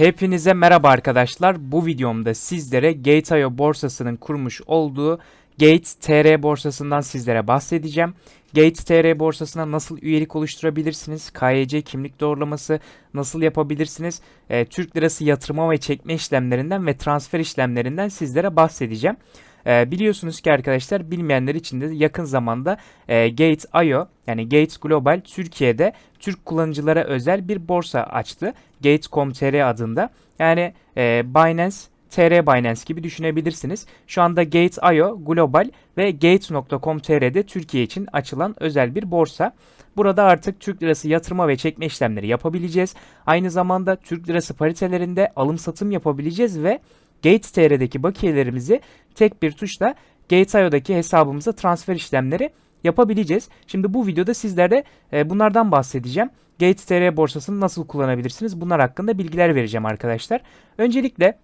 Hepinize merhaba arkadaşlar. Bu videomda sizlere Gate.io borsasının kurmuş olduğu Gate.tr borsasından sizlere bahsedeceğim. Gate.tr borsasına nasıl üyelik oluşturabilirsiniz? KYC kimlik doğrulaması nasıl yapabilirsiniz? Ee, Türk lirası yatırma ve çekme işlemlerinden ve transfer işlemlerinden sizlere bahsedeceğim. Ee, biliyorsunuz ki arkadaşlar bilmeyenler için de yakın zamanda e, Gate.io yani Gates Global Türkiye'de Türk kullanıcılara özel bir borsa açtı. Gates.com.tr adında. Yani e, Binance TR Binance gibi düşünebilirsiniz. Şu anda Gates.io Global ve Gates.com.tr'de Türkiye için açılan özel bir borsa. Burada artık Türk lirası yatırma ve çekme işlemleri yapabileceğiz. Aynı zamanda Türk lirası paritelerinde alım satım yapabileceğiz ve Gates TR'deki bakiyelerimizi tek bir tuşla Gates.io'daki hesabımıza transfer işlemleri yapabileceğiz. Şimdi bu videoda sizlere e, bunlardan bahsedeceğim. Gates TR borsasını nasıl kullanabilirsiniz? Bunlar hakkında bilgiler vereceğim arkadaşlar. Öncelikle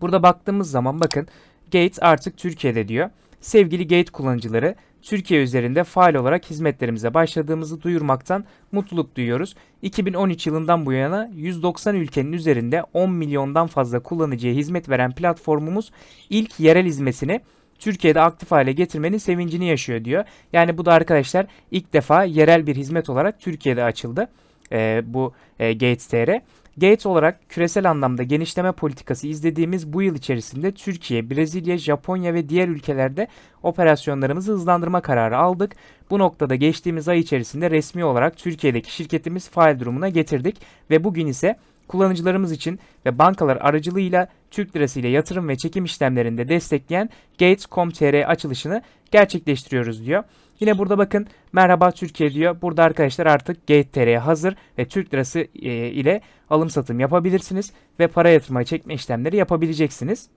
burada baktığımız zaman bakın Gates artık Türkiye'de diyor. Sevgili Gate kullanıcıları, Türkiye üzerinde faal olarak hizmetlerimize başladığımızı duyurmaktan mutluluk duyuyoruz. 2013 yılından bu yana 190 ülkenin üzerinde 10 milyondan fazla kullanıcıya hizmet veren platformumuz ilk yerel hizmetini Türkiye'de aktif hale getirmenin sevincini yaşıyor diyor. Yani bu da arkadaşlar ilk defa yerel bir hizmet olarak Türkiye'de açıldı. Ee, bu e, Gates. Gates olarak küresel anlamda genişleme politikası izlediğimiz bu yıl içerisinde Türkiye, Brezilya, Japonya ve diğer ülkelerde operasyonlarımızı hızlandırma kararı aldık. Bu noktada geçtiğimiz ay içerisinde resmi olarak Türkiye'deki şirketimiz faal durumuna getirdik ve bugün ise kullanıcılarımız için ve bankalar aracılığıyla Türk lirası ile yatırım ve çekim işlemlerinde destekleyen Gates.com.tr açılışını gerçekleştiriyoruz diyor. Yine burada bakın merhaba Türkiye diyor. Burada arkadaşlar artık Gate.tr'ye hazır ve Türk lirası e, ile alım satım yapabilirsiniz ve para yatırma çekme işlemleri yapabileceksiniz.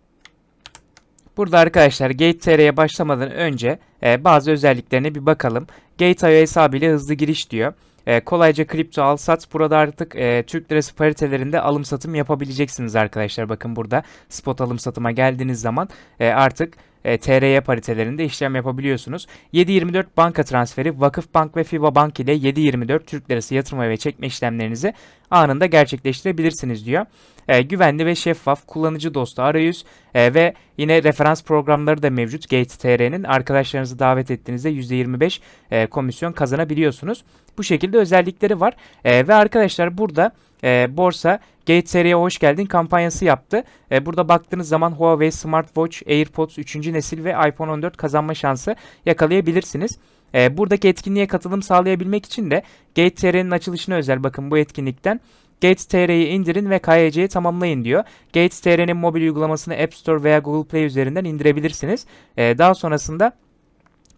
Burada arkadaşlar Gate.tr'ye başlamadan önce e, bazı özelliklerine bir bakalım. Gate.io hesabı ile hızlı giriş diyor. E, kolayca kripto al sat. Burada artık e, Türk lirası paritelerinde alım satım yapabileceksiniz arkadaşlar. Bakın burada spot alım satıma geldiğiniz zaman e, artık e, TRY paritelerinde işlem yapabiliyorsunuz. 7.24 banka transferi Vakıfbank ve FIBA Bank ile 7.24 Türk lirası yatırma ve çekme işlemlerinizi anında gerçekleştirebilirsiniz diyor. E, güvenli ve şeffaf kullanıcı dostu arayüz e, ve yine referans programları da mevcut. Gate TR'nin arkadaşlarınızı davet ettiğinizde %25 e, komisyon kazanabiliyorsunuz. Bu şekilde özellikleri var. E, ve arkadaşlar burada e, borsa Gate seriye hoş geldin kampanyası yaptı. E, burada baktığınız zaman Huawei Smartwatch, AirPods 3. nesil ve iPhone 14 kazanma şansı yakalayabilirsiniz. E, buradaki etkinliğe katılım sağlayabilmek için de Gate TR'nin açılışına özel bakın bu etkinlikten Gates TR'yi indirin ve KYC'yi tamamlayın diyor. Gates TR'nin mobil uygulamasını App Store veya Google Play üzerinden indirebilirsiniz. Ee, daha sonrasında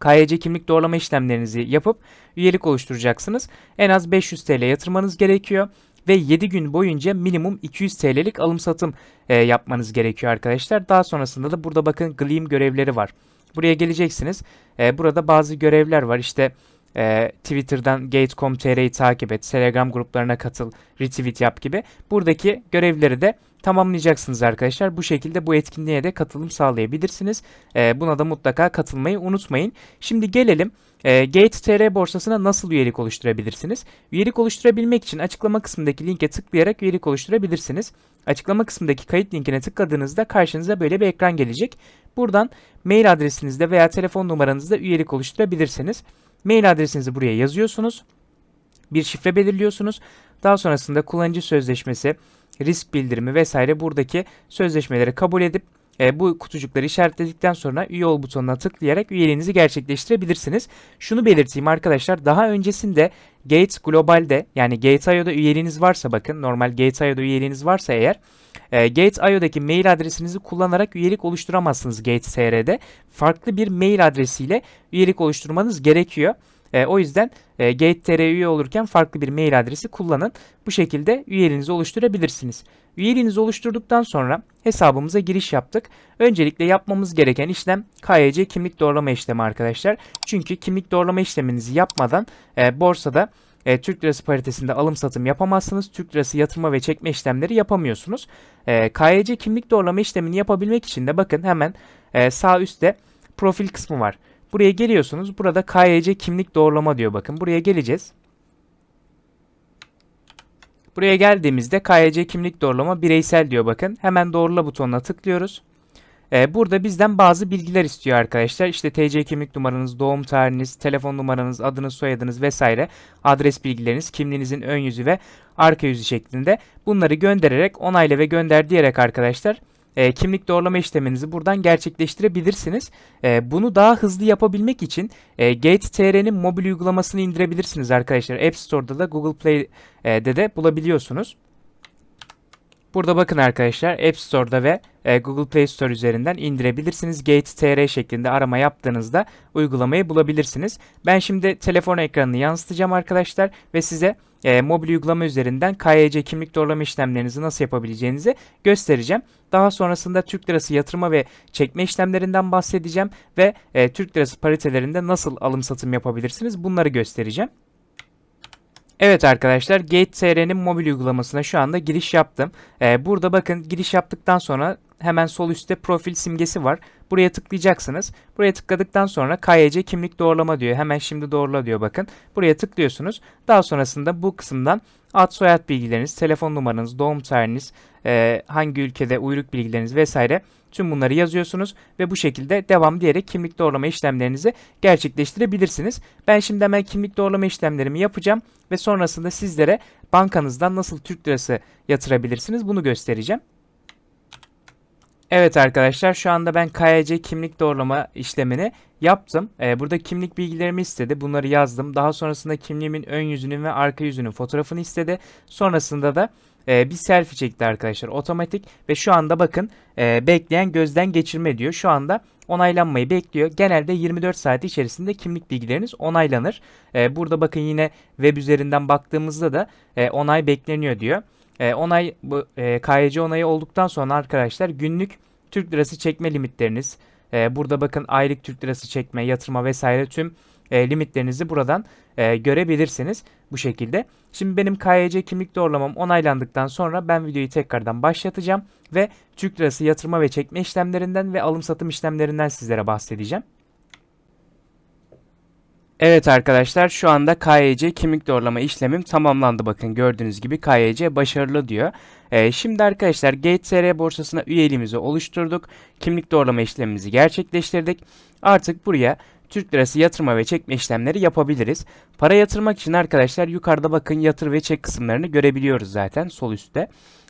KYC kimlik doğrulama işlemlerinizi yapıp üyelik oluşturacaksınız. En az 500 TL yatırmanız gerekiyor ve 7 gün boyunca minimum 200 TL'lik alım satım e, yapmanız gerekiyor arkadaşlar. Daha sonrasında da burada bakın Gleam görevleri var. Buraya geleceksiniz. E, burada bazı görevler var. İşte e, Twitter'dan Gate.com.tr'yi takip et, Telegram gruplarına katıl, retweet yap gibi. Buradaki görevleri de tamamlayacaksınız arkadaşlar. Bu şekilde bu etkinliğe de katılım sağlayabilirsiniz. E, buna da mutlaka katılmayı unutmayın. Şimdi gelelim e, Gate.tr borsasına nasıl üyelik oluşturabilirsiniz? Üyelik oluşturabilmek için açıklama kısmındaki linke tıklayarak üyelik oluşturabilirsiniz. Açıklama kısmındaki kayıt linkine tıkladığınızda karşınıza böyle bir ekran gelecek. Buradan mail adresinizde veya telefon numaranızda üyelik oluşturabilirsiniz. Mail adresinizi buraya yazıyorsunuz. Bir şifre belirliyorsunuz. Daha sonrasında kullanıcı sözleşmesi, risk bildirimi vesaire buradaki sözleşmeleri kabul edip e, bu kutucukları işaretledikten sonra üye ol butonuna tıklayarak üyeliğinizi gerçekleştirebilirsiniz. Şunu belirteyim arkadaşlar daha öncesinde Gates Global'de yani Gate.io'da üyeliğiniz varsa bakın normal Gate.io'da üyeliğiniz varsa eğer e, Gate.io'daki mail adresinizi kullanarak üyelik oluşturamazsınız Gate.tr'de. Farklı bir mail adresiyle üyelik oluşturmanız gerekiyor. E, o yüzden e, Gate.tr üye olurken farklı bir mail adresi kullanın. Bu şekilde üyeliğinizi oluşturabilirsiniz. Üyeliğinizi oluşturduktan sonra hesabımıza giriş yaptık. Öncelikle yapmamız gereken işlem KYC kimlik doğrulama işlemi arkadaşlar. Çünkü kimlik doğrulama işleminizi yapmadan e, borsada e, Türk lirası paritesinde alım satım yapamazsınız. Türk lirası yatırma ve çekme işlemleri yapamıyorsunuz. E, KYC kimlik doğrulama işlemini yapabilmek için de bakın hemen e, sağ üstte profil kısmı var. Buraya geliyorsunuz. Burada KYC kimlik doğrulama diyor bakın. Buraya geleceğiz. Buraya geldiğimizde KYC kimlik doğrulama bireysel diyor bakın. Hemen doğrula butonuna tıklıyoruz. Ee, burada bizden bazı bilgiler istiyor arkadaşlar. İşte TC kimlik numaranız, doğum tarihiniz, telefon numaranız, adınız, soyadınız vesaire, adres bilgileriniz, kimliğinizin ön yüzü ve arka yüzü şeklinde bunları göndererek onayla ve gönder diyerek arkadaşlar e, kimlik doğrulama işleminizi buradan gerçekleştirebilirsiniz. E, bunu daha hızlı yapabilmek için e, Gate.tr'nin mobil uygulamasını indirebilirsiniz arkadaşlar. App Store'da da Google Play'de de bulabiliyorsunuz. Burada bakın arkadaşlar App Store'da ve e, Google Play Store üzerinden indirebilirsiniz. Gate.tr şeklinde arama yaptığınızda uygulamayı bulabilirsiniz. Ben şimdi telefon ekranını yansıtacağım arkadaşlar ve size e, mobil uygulama üzerinden KYC kimlik doğrulama işlemlerinizi nasıl yapabileceğinizi göstereceğim. Daha sonrasında Türk Lirası yatırma ve çekme işlemlerinden bahsedeceğim ve e, Türk Lirası paritelerinde nasıl alım satım yapabilirsiniz bunları göstereceğim. Evet arkadaşlar Gate.tr'nin mobil uygulamasına şu anda giriş yaptım. Ee, burada bakın giriş yaptıktan sonra hemen sol üstte profil simgesi var. Buraya tıklayacaksınız. Buraya tıkladıktan sonra KYC kimlik doğrulama diyor. Hemen şimdi doğrula diyor bakın. Buraya tıklıyorsunuz. Daha sonrasında bu kısımdan ad soyad bilgileriniz, telefon numaranız, doğum tarihiniz, e, hangi ülkede uyruk bilgileriniz vesaire tüm bunları yazıyorsunuz ve bu şekilde devam diyerek kimlik doğrulama işlemlerinizi gerçekleştirebilirsiniz. Ben şimdi hemen kimlik doğrulama işlemlerimi yapacağım ve sonrasında sizlere bankanızdan nasıl Türk lirası yatırabilirsiniz bunu göstereceğim. Evet arkadaşlar şu anda ben KYC kimlik doğrulama işlemini yaptım. Ee, burada kimlik bilgilerimi istedi. Bunları yazdım. Daha sonrasında kimliğimin ön yüzünün ve arka yüzünün fotoğrafını istedi. Sonrasında da e, bir selfie çekti arkadaşlar otomatik ve şu anda bakın e, bekleyen gözden geçirme diyor. Şu anda onaylanmayı bekliyor. Genelde 24 saat içerisinde kimlik bilgileriniz onaylanır. E, burada bakın yine web üzerinden baktığımızda da e, onay bekleniyor diyor. E, onay bu e, KYC onayı olduktan sonra arkadaşlar günlük Türk lirası çekme limitleriniz e, burada bakın aylık Türk lirası çekme, yatırma vesaire tüm e, limitlerinizi buradan e, görebilirsiniz bu şekilde. Şimdi benim KYC kimlik doğrulamam onaylandıktan sonra ben videoyu tekrardan başlatacağım ve Türk lirası yatırma ve çekme işlemlerinden ve alım satım işlemlerinden sizlere bahsedeceğim. Evet arkadaşlar şu anda KYC kimlik doğrulama işlemim tamamlandı. Bakın gördüğünüz gibi KYC başarılı diyor. Ee, şimdi arkadaşlar Gate.tr borsasına üyeliğimizi oluşturduk. Kimlik doğrulama işlemimizi gerçekleştirdik. Artık buraya Türk lirası yatırma ve çekme işlemleri yapabiliriz. Para yatırmak için arkadaşlar yukarıda bakın yatır ve çek kısımlarını görebiliyoruz zaten sol üstte.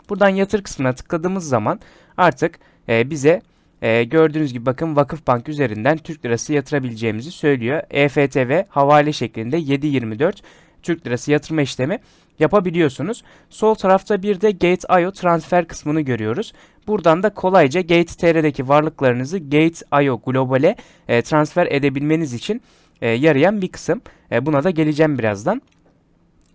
Buradan yatır kısmına tıkladığımız zaman artık e, bize e, gördüğünüz gibi bakın Vakıfbank üzerinden Türk lirası yatırabileceğimizi söylüyor. EFT ve havale şeklinde 7.24 Türk lirası yatırma işlemi yapabiliyorsunuz. Sol tarafta bir de Gate.io transfer kısmını görüyoruz. Buradan da kolayca Gate.tr'deki varlıklarınızı Gate.io Global'e e, transfer edebilmeniz için e, yarayan bir kısım. E, buna da geleceğim birazdan.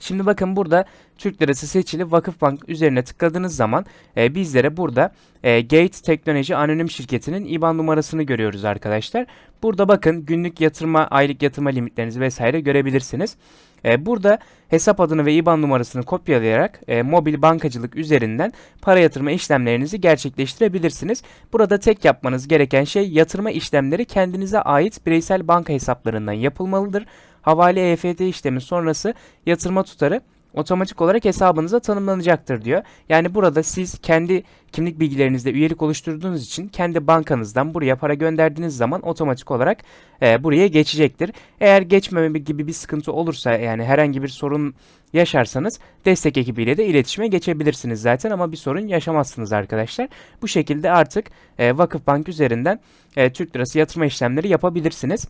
Şimdi bakın burada Türk Lirası seçili Vakıfbank üzerine tıkladığınız zaman e, bizlere burada e, Gate Teknoloji Anonim Şirketi'nin IBAN numarasını görüyoruz arkadaşlar. Burada bakın günlük yatırma, aylık yatırma limitlerinizi vesaire görebilirsiniz. E, burada hesap adını ve IBAN numarasını kopyalayarak e, mobil bankacılık üzerinden para yatırma işlemlerinizi gerçekleştirebilirsiniz. Burada tek yapmanız gereken şey yatırma işlemleri kendinize ait bireysel banka hesaplarından yapılmalıdır. Havale EFT işlemi sonrası yatırma tutarı otomatik olarak hesabınıza tanımlanacaktır diyor. Yani burada siz kendi kimlik bilgilerinizde üyelik oluşturduğunuz için kendi bankanızdan buraya para gönderdiğiniz zaman otomatik olarak e, buraya geçecektir. Eğer geçmeme gibi bir sıkıntı olursa yani herhangi bir sorun yaşarsanız destek ekibiyle de iletişime geçebilirsiniz zaten ama bir sorun yaşamazsınız arkadaşlar. Bu şekilde artık e, Vakıfbank üzerinden e, Türk Lirası yatırma işlemleri yapabilirsiniz.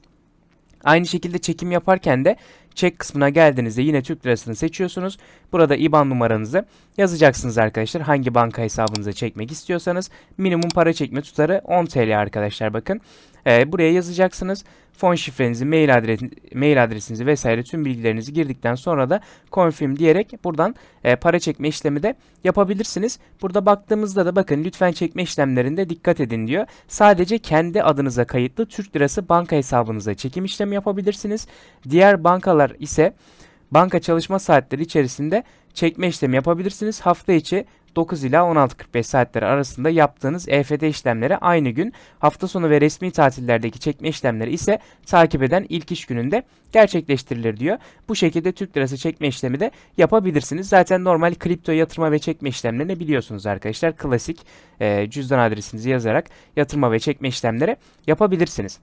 Aynı şekilde çekim yaparken de çek kısmına geldiğinizde yine Türk lirasını seçiyorsunuz. Burada IBAN numaranızı yazacaksınız arkadaşlar. Hangi banka hesabınıza çekmek istiyorsanız minimum para çekme tutarı 10 TL arkadaşlar bakın. Ee, buraya yazacaksınız. Fon şifrenizi, mail, adres, mail adresinizi vesaire tüm bilgilerinizi girdikten sonra da confirm diyerek buradan e, para çekme işlemi de yapabilirsiniz. Burada baktığımızda da bakın lütfen çekme işlemlerinde dikkat edin diyor. Sadece kendi adınıza kayıtlı Türk lirası banka hesabınıza çekim işlemi yapabilirsiniz. Diğer bankalar ise banka çalışma saatleri içerisinde çekme işlemi yapabilirsiniz. Hafta içi 9 ila 16.45 saatleri arasında yaptığınız EFT işlemleri aynı gün, hafta sonu ve resmi tatillerdeki çekme işlemleri ise takip eden ilk iş gününde gerçekleştirilir diyor. Bu şekilde Türk lirası çekme işlemi de yapabilirsiniz. Zaten normal kripto yatırma ve çekme işlemlerini biliyorsunuz arkadaşlar. Klasik e, cüzdan adresinizi yazarak yatırma ve çekme işlemleri yapabilirsiniz.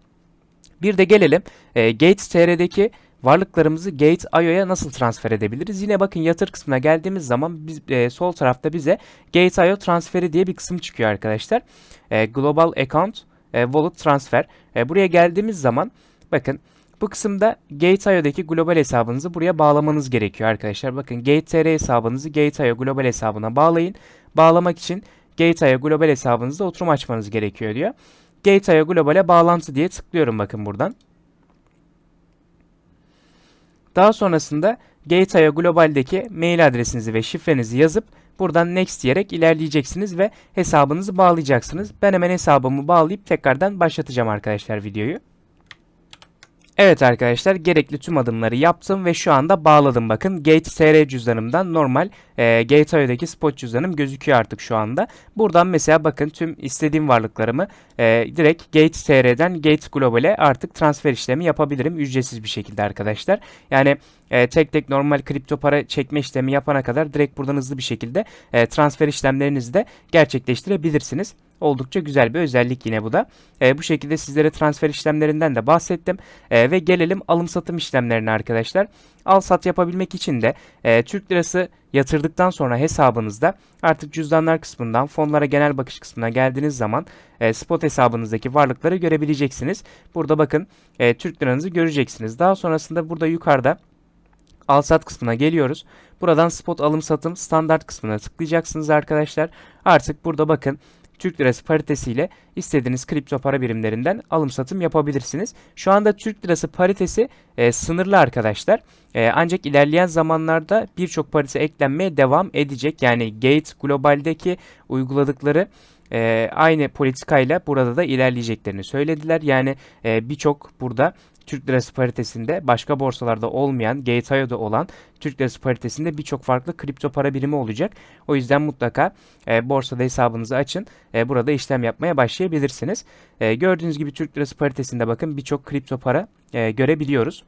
Bir de gelelim e, Gates TR'deki varlıklarımızı Gate.io'ya nasıl transfer edebiliriz? Yine bakın yatır kısmına geldiğimiz zaman biz, e, sol tarafta bize Gate.io transferi diye bir kısım çıkıyor arkadaşlar. E, Global Account e, Wallet Transfer. E, buraya geldiğimiz zaman bakın bu kısımda Gate.io'daki global hesabınızı buraya bağlamanız gerekiyor arkadaşlar. Bakın Gate.tr hesabınızı Gate.io global hesabına bağlayın. Bağlamak için Gate.io global hesabınızda oturum açmanız gerekiyor diyor. Gate.io globale bağlantı diye tıklıyorum bakın buradan. Daha sonrasında Gate.io Global'deki mail adresinizi ve şifrenizi yazıp buradan next diyerek ilerleyeceksiniz ve hesabınızı bağlayacaksınız. Ben hemen hesabımı bağlayıp tekrardan başlatacağım arkadaşlar videoyu. Evet arkadaşlar gerekli tüm adımları yaptım ve şu anda bağladım bakın. Gate TR cüzdanımdan normal e, Gate.io'daki spot cüzdanım gözüküyor artık şu anda. Buradan mesela bakın tüm istediğim varlıklarımı e, direkt Gate TR'den Gate Global'e artık transfer işlemi yapabilirim ücretsiz bir şekilde arkadaşlar. Yani e, tek tek normal kripto para çekme işlemi yapana kadar direkt buradan hızlı bir şekilde e, transfer işlemlerinizi de gerçekleştirebilirsiniz. Oldukça güzel bir özellik yine bu da. E, bu şekilde sizlere transfer işlemlerinden de bahsettim. E, ve gelelim alım satım işlemlerine arkadaşlar. Al sat yapabilmek için de e, Türk lirası yatırdıktan sonra hesabınızda artık cüzdanlar kısmından fonlara genel bakış kısmına geldiğiniz zaman e, spot hesabınızdaki varlıkları görebileceksiniz. Burada bakın e, Türk liranızı göreceksiniz. Daha sonrasında burada yukarıda al sat kısmına geliyoruz. Buradan spot alım satım standart kısmına tıklayacaksınız arkadaşlar. Artık burada bakın Türk lirası paritesiyle istediğiniz kripto para birimlerinden alım satım yapabilirsiniz. Şu anda Türk lirası paritesi e, sınırlı arkadaşlar. E, ancak ilerleyen zamanlarda birçok parite eklenmeye devam edecek. Yani Gate Global'deki uyguladıkları e, aynı politikayla burada da ilerleyeceklerini söylediler. Yani e, birçok burada Türk lirası paritesinde başka borsalarda olmayan, Gate.io'da olan Türk lirası paritesinde birçok farklı kripto para birimi olacak. O yüzden mutlaka e, borsada hesabınızı açın. E, burada işlem yapmaya başlayabilirsiniz. E, gördüğünüz gibi Türk lirası paritesinde bakın birçok kripto para e, görebiliyoruz.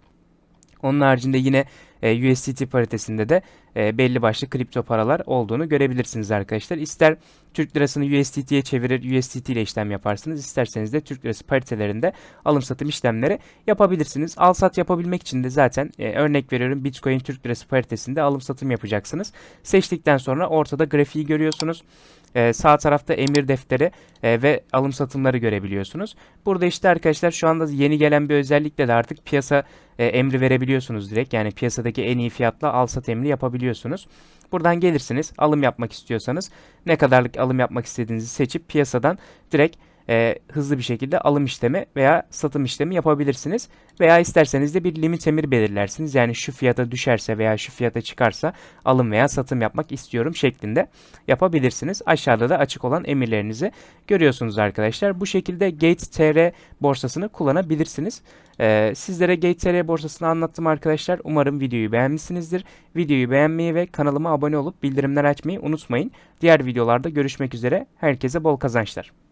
Onun haricinde yine e, USDT paritesinde de e, belli başlı kripto paralar olduğunu görebilirsiniz arkadaşlar. İster Türk lirasını USDT'ye çevirir USDT ile işlem yaparsınız. İsterseniz de Türk lirası paritelerinde alım satım işlemleri yapabilirsiniz. Al sat yapabilmek için de zaten e, örnek veriyorum Bitcoin Türk lirası paritesinde alım satım yapacaksınız. Seçtikten sonra ortada grafiği görüyorsunuz. Ee, sağ tarafta emir defteri e, ve alım satımları görebiliyorsunuz. Burada işte arkadaşlar şu anda yeni gelen bir özellikle de artık piyasa e, emri verebiliyorsunuz direkt. Yani piyasadaki en iyi fiyatla al sat emri yapabiliyorsunuz. Buradan gelirsiniz alım yapmak istiyorsanız ne kadarlık alım yapmak istediğinizi seçip piyasadan direkt e, hızlı bir şekilde alım işlemi veya satım işlemi yapabilirsiniz. Veya isterseniz de bir limit emir belirlersiniz. Yani şu fiyata düşerse veya şu fiyata çıkarsa alım veya satım yapmak istiyorum şeklinde yapabilirsiniz. Aşağıda da açık olan emirlerinizi görüyorsunuz arkadaşlar. Bu şekilde Gate TR borsasını kullanabilirsiniz. Ee, sizlere Gate TR borsasını anlattım arkadaşlar. Umarım videoyu beğenmişsinizdir. Videoyu beğenmeyi ve kanalıma abone olup bildirimler açmayı unutmayın. Diğer videolarda görüşmek üzere. Herkese bol kazançlar.